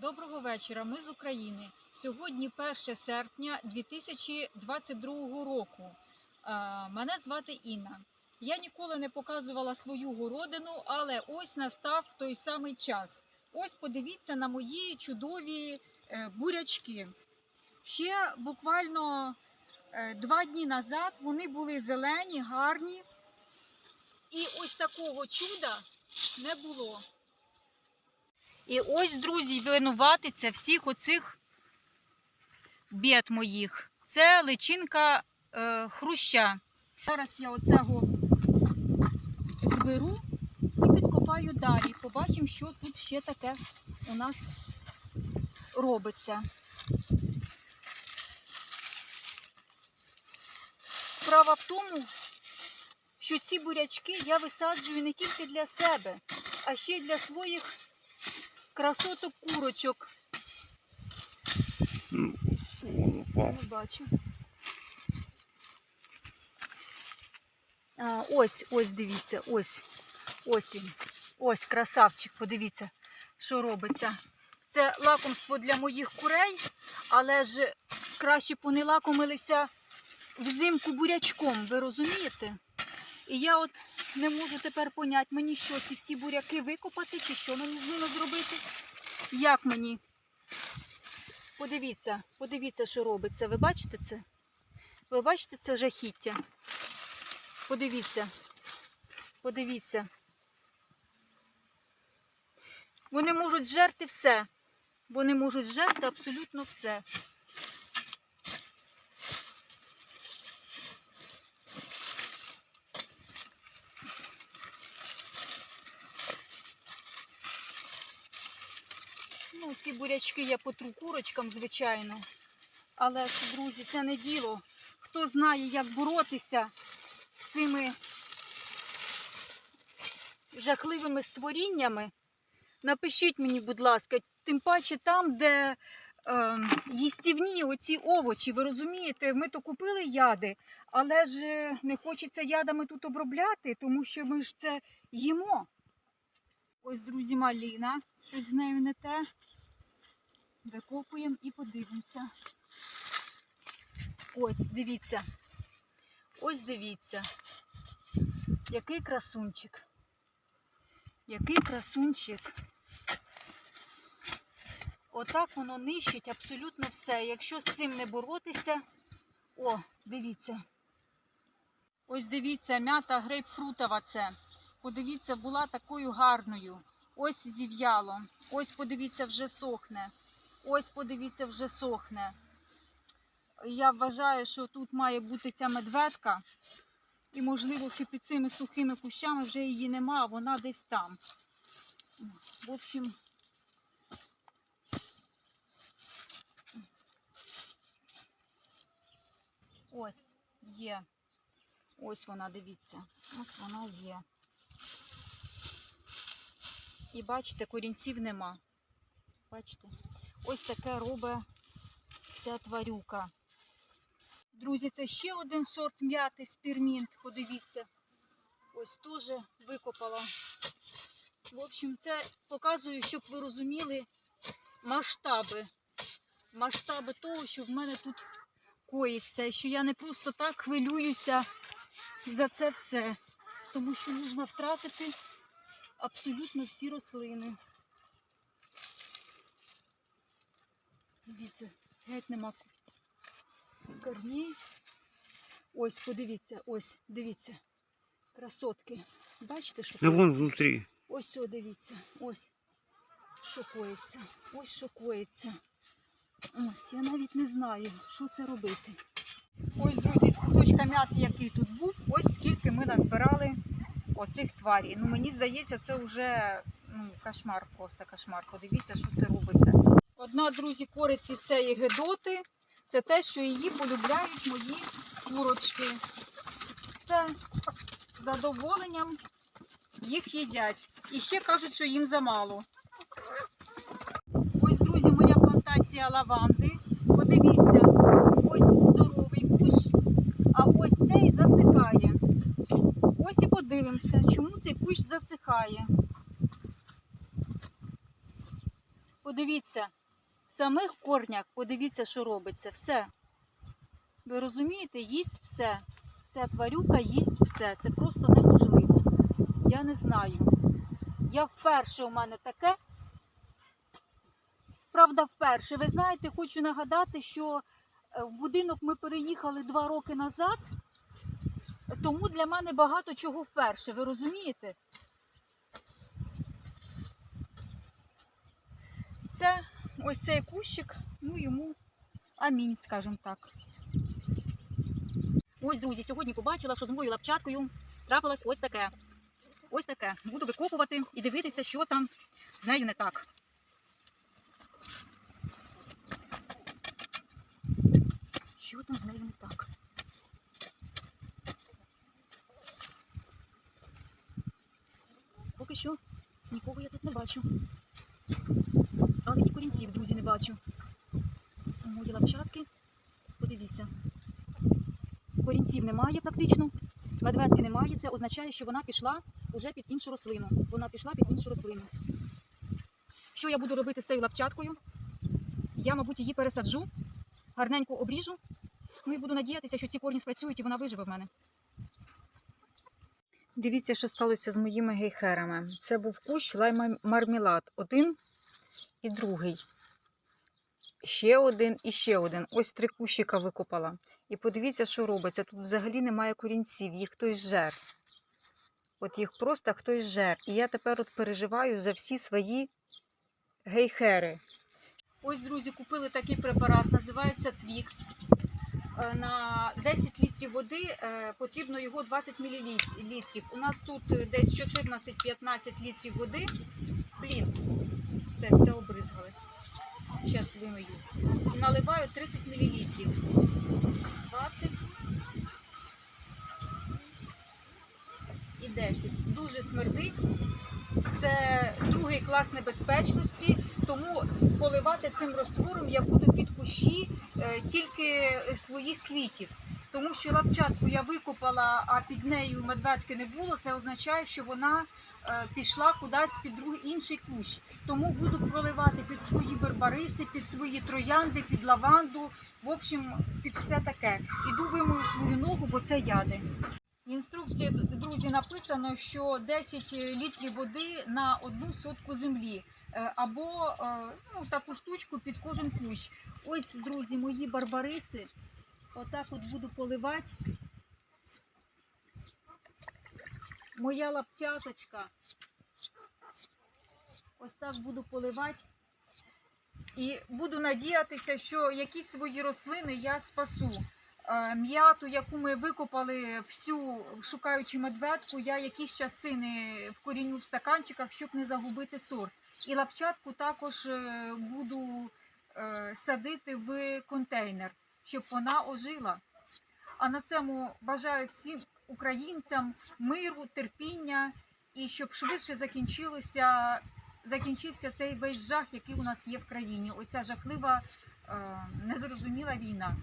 Доброго вечора. Ми з України. Сьогодні 1 серпня 2022 року. Е, Мене звати Інна. Я ніколи не показувала свою городину, але ось настав той самий час. Ось подивіться на мої чудові е, бурячки. Ще буквально е, два дні назад вони були зелені, гарні. І ось такого чуда не було. І ось, друзі, винуватиця всіх оцих бід моїх. Це личинка е, хруща. Зараз я оцього зберу і підкопаю далі. Побачимо, що тут ще таке у нас робиться. Справа в тому, що ці бурячки я висаджую не тільки для себе, а ще й для своїх красоток курочок. Ну, он упал. Не бачу. А, ось, ось дивіться, ось. Ось він. Ось красавчик, подивіться, що робиться. Це лакомство для моїх курей, але ж краще б вони лакомилися взимку бурячком, ви розумієте? І я от не можу тепер поняти, мені що, ці всі буряки викопати, чи що мені з ними зробити? Як мені? Подивіться, подивіться, що робиться. Ви бачите це? Ви бачите це жахіття? Подивіться. Подивіться. Вони можуть жерти все. Вони можуть жерти абсолютно все. Ну, ці бурячки я потру курочкам, звичайно. Але друзі, це не діло. Хто знає, як боротися з цими жахливими створіннями, напишіть мені, будь ласка, тим паче там, де е, їстівні оці овочі, ви розумієте, ми то купили яди, але ж е, не хочеться ядами тут обробляти, тому що ми ж це їмо. Ось, друзі, маліна, щось з нею не те. Викопуємо і подивимося. Ось, дивіться. Ось дивіться. Який красунчик. Який красунчик. Отак воно нищить абсолютно все. Якщо з цим не боротися. О, дивіться. Ось дивіться, м'ята грейпфрутова це. Подивіться, була такою гарною. Ось зів'яло. Ось подивіться, вже сохне. Ось подивіться, вже сохне. Я вважаю, що тут має бути ця медведка. І можливо, що під цими сухими кущами вже її нема, а вона десь там. В общем, ось є. Ось вона, дивіться. Ось вона є. І бачите, корінців нема. Бачите? Ось таке робить ця тварюка. Друзі, це ще один сорт м'яти спірмінт. Подивіться. Ось теж викопала. В общем, це показую, щоб ви розуміли масштаби. Масштаби того, що в мене тут коїться. Що я не просто так хвилююся за це все. Тому що можна втратити абсолютно всі рослини. Дивіться, геть нема корней. Ось, подивіться, ось, дивіться. Красотки. Бачите, що коїться? вон внутри. Ось о, дивіться, ось що коїться, ось що коїться. Ось, я навіть не знаю, що це робити. Ось, друзі, з кусочка м'яти, який тут був, ось скільки ми назбирали оцих тварій. Ну, мені здається, це вже ну, кошмар, просто кошмар. Подивіться, що це робиться. Одна, друзі, користь від цієї гедоти це те, що її полюбляють мої курочки. Це задоволенням їх їдять. І ще кажуть, що їм замало. Ось, друзі, моя плантація лаванди. Подивіться, ось здоровий кущ, а ось цей засихає. Ось і подивимося, чому цей кущ засихає. Подивіться, самих корнях, подивіться, що робиться. Все. Ви розумієте, їсть все. Ця тварюка їсть все. Це просто неможливо. Я не знаю. Я вперше у мене таке. Правда, вперше. Ви знаєте, хочу нагадати, що е, в будинок ми переїхали два роки назад, тому для мене багато чого вперше. Ви розумієте? Це ось цей кущик, ну йому амінь, скажімо так. Ось, друзі, сьогодні побачила, що з моєю лапчаткою трапилось ось таке. Ось таке. Буду викопувати і дивитися, що там з нею не так. Що там з нею не так? Поки що нікого я тут не бачу. Але і корінців, друзі, не бачу. Мої лапчатки. Подивіться. Корінців немає практично. Медведки немає. Це означає, що вона пішла уже під іншу рослину. Вона пішла під іншу рослину. Що я буду робити з цією лапчаткою? Я, мабуть, її пересаджу, гарненько обріжу. Ну і буду надіятися, що ці корні спрацюють і вона виживе в мене. Дивіться, що сталося з моїми гейхерами. Це був кущ лайма мармелад. Один і другий. Ще один і ще один. Ось три кущика викопала. І подивіться, що робиться. Тут взагалі немає корінців, їх хтось жер. От їх просто хтось жер. І я тепер от переживаю за всі свої гейхери. Ось, друзі, купили такий препарат, називається Твікс. Е, На 10 літрів води е, потрібно його 20 мл. У нас тут десь 14-15 літрів води. Блін, все, все. Зараз вимию. Наливаю 30 мл. 20 і 10. Дуже смердить. Це другий клас небезпечності, тому поливати цим роствором я буду під кущі е, тільки своїх квітів. Тому що лапчатку я викопала, а під нею медведки не було. Це означає, що вона пішла кудись під другий інший кущ. Тому буду проливати під свої барбариси, під свої троянди, під лаванду. В общем, під все таке. Іду вимою свою ногу, бо це яди. В інструкції, друзі, написано, що 10 літрів води на одну сотку землі. Е, Або е, ну, таку штучку під кожен кущ. Ось, друзі, мої барбариси. Отак от буду поливати. Моя лапчаточка. Ось так буду поливати. І буду надіятися, що якісь свої рослини я спасу. Е, М'яту, яку ми викопали всю, шукаючи медведку, я якісь частини вкоріню в стаканчиках, щоб не загубити сорт. І лапчатку також е, буду е, садити в контейнер, щоб вона ожила. А на цьому бажаю всім українцям миру, терпіння і щоб швидше закінчилося, закінчився цей весь жах, який у нас є в країні. Оця жахлива, е, незрозуміла війна.